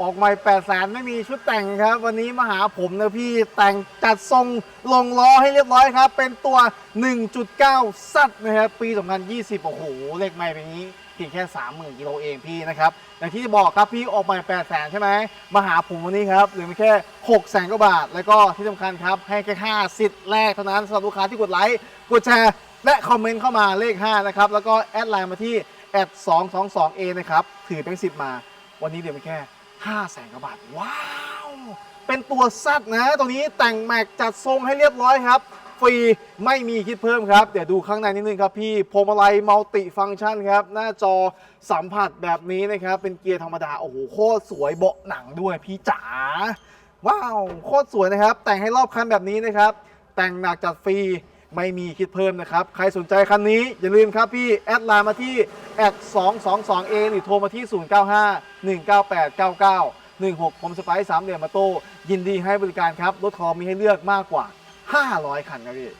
ออกใหม่8 0 0แสนไม่มีชุดแต่งครับ วันนี้มาหาผมนะพี่แต่งจัดทรงลงล้อให้เรียบร้อยครับ เป็นตัว 1.9 ซัดนะครับปี 2020 โอ้โห เลขใหม่เป็นนี้เพียงแค่ 30,000กิโลเองพี่นะครับอย่างที่บอกครับพี่ออกใหม่8 0 0แสนใช่ไหมมาหาผมวันนี้ครับเหลือเพียงแค่6แสนกว่าบาท แล้วก็ที่สำคัญครับ ให้แค่5สิทธิ์แรกเท่านั้นสำหรับลูกค้าที่กดไลค์กดแชร์และคอมเมนต์เข้ามาเลข 5 นะครับ แล้วก็แอดไลน์มาที่แอด222 a นะครับ ถือเป็นสิบมา วันนี้เหลือเพียงแค่ 5แสนกว่าบาท ว้าว เป็นตัวซัดนะ ตัวนี้แต่งแม็กจัดทรงให้เรียบร้อยครับ ฟรีไม่มีคิดเพิ่มครับ เดี๋ยวดูข้างในนิดนึงครับพี่พวงมาลัยมัลติฟังก์ชันครับ หน้าจอสัมผัสแบบนี้นะครับ เป็นเกียร์ธรรมดา โอ้โห โคตรสวยเบาะหนังด้วยพี่จ๋า ว้าว โคตรสวยนะครับ แต่งให้รอบคันแบบนี้นะครับ แต่งหนักจัดฟรี ไม่มีคิดเพิ่มนะครับ ใครสนใจคันนี้อย่าลืมครับพี่ แอดไลน์มาที่แอด222 a หรือโทรมาที่ 095 198 99 16 ผมสไปซ์สามเหลี่ยมมาโต้ยินดีให้บริการครับ รถทอมีให้เลือกมากกว่า 500 คันครับพี่